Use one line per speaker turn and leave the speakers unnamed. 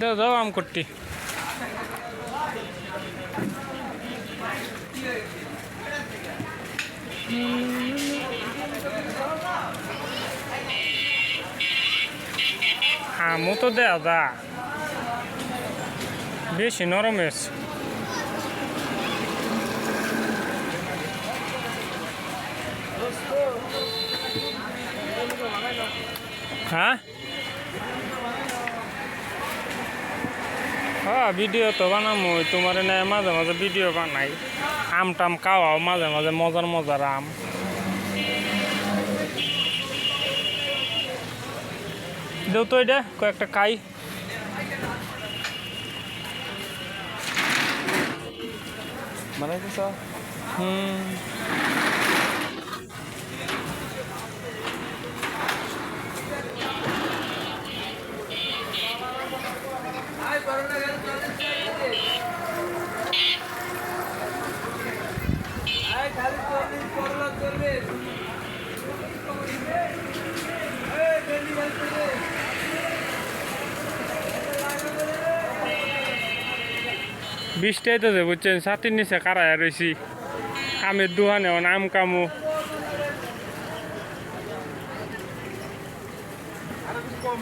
দাও দাও আম করটি আমও তো দেও দা। বেশি নরম হয়েছে। হ্যাঁ? হ্যাঁ ভিডিও তো বানামো। তোমার না মাঝে মাঝে ভিডিও বানাই। আম টাম খাওয়াও মাঝে মাঝে মজার মজার আম। দেও তো এটা কয়েকটা খাই।
বানাইতেছ?
হুম। বৃষ্টিতে তো বুঝছেন? ছাতির নিচে কারায় রয়েছি আমের অন আম কামু
কম।